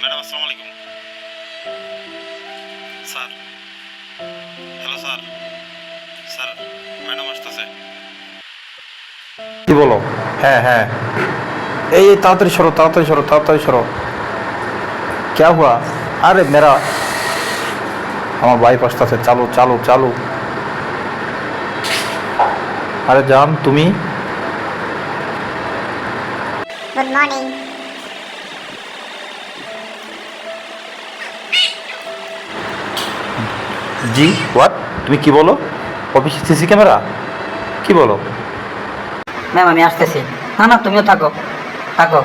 Madam আসসালামু আলাইকুম sir hello sir sir madam আসতেছে কি বলো হ্যাঁ হ্যাঁ এই এই, তাড়াতাড়ি সরো তাড়াতাড়ি সরো তাড়াতাড়ি সরো क्या हुआ अरे मेरा আমার বাইক আসতেছে চালু চালু চালু আরে জান তুমি Good morning. জি হোয়াট তুমি কি বলো? অফিসে সিসি ক্যামেরা? কি বলো? ম্যাম আমি আসতেছি। না না তুমিও থাকো। থাকো।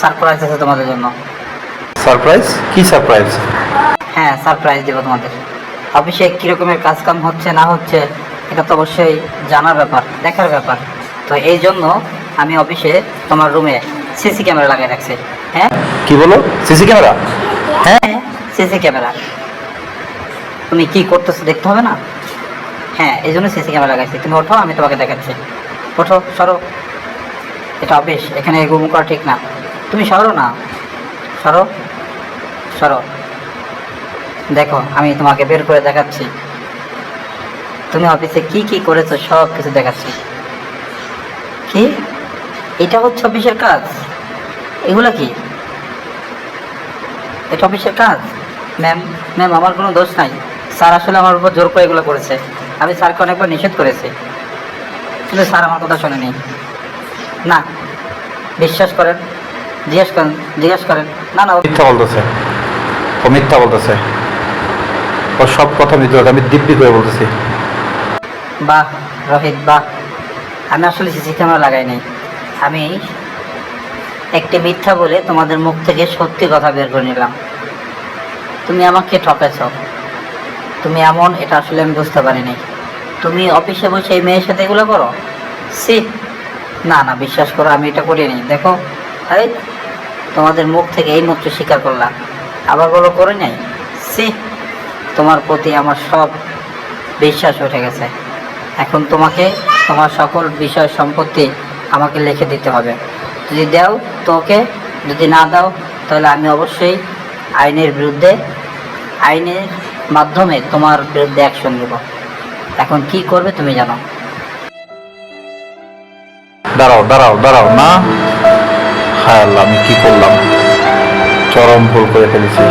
সারপ্রাইজ আছে তোমাদের জন্য। সারপ্রাইজ কি সারপ্রাইজ হ্যাঁ সারপ্রাইজ দেবো তোমাদের। অফিসে কীরকমের কাজকাম হচ্ছে না হচ্ছে এটা তো অবশ্যই জানার ব্যাপার দেখার ব্যাপার। তো এই জন্য আমি অফিসে তোমার রুমে সিসি ক্যামেরা লাগিয়ে রাখছি। হ্যাঁ? কি বলো? CC camera? হ্যাঁ সিসি ক্যামেরা। তুমি কি করতেছো দেখতে হবে না? হ্যাঁ এই জন্য সিসি ক্যামেরা লাগাইছি। তুমি ওঠো, আমি তোমাকে দেখাচ্ছি। ওঠো, সরো। এটা অফিস এখানে এগুম করা ঠিক না। তুমি সরো না। সরো সরো। দেখো, আমি তোমাকে বের করে দেখাচ্ছি। তুমি অফিসে কি কি করেছ সব কিছু দেখাচ্ছি। কি? এটা হচ্ছে অফিসের কাজ? এগুলা কি? এটা অফিসের কাজ? ম্যাম ম্যাম আমার কোনো দোষ নাই। স্যার আসলে আমার উপর জোর করে এগুলো করেছে। আমি স্যারকে অনেকবার নিষেধ করেছি। কিন্তু স্যার আমার কথা শোনেনি। না বিশ্বাস করেন জিজ্ঞেস করেন জিজ্ঞেস করেন। না না মিথ্যা বলতেছে। ও মিথ্যা বলতেছে। ও সব কথা মিথ্যা আমি দিব্যি করে বলতেছি। বাহ রোহিত বাহ। আমি আসলে সিসি ক্যামেরা লাগাই নাই। আমি একটি মিথ্যা বলে তোমাদের মুখ থেকে সত্যি কথা বের করে নিলাম। তুমি আমাকে ঠকেছ। তুমি এমন, এটা আসলে আমি বুঝতে পারিনি। তুমি অফিসে বসে এই মেয়ের সাথে এগুলো করো? সি না না, বিশ্বাস করো, আমি এটা করিনি। দেখো আরে তোমাদের মুখ থেকে এই মাত্র স্বীকার করলাম। আবার বলো, করে নাই? সি তোমার প্রতি আমার সব বিশ্বাস উঠে গেছে। এখন তোমাকে, তোমার সকল বিষয় সম্পত্তি আমাকে লিখে দিতে হবে। যদি দাও তো ওকে যদি না দাও, তাহলে আমি অবশ্যই আইনের বিরুদ্ধে, আইনের মাধ্যমে তোমার বিরুদ্ধে অ্যাকশন নেব। এখন কি করবে তুমি জানো? দাঁড়াও দাঁড়াও দাঁড়াও, না? হায় আল্লাহ, আমি কি করলাম? চরম ভুল করে ফেলেছি।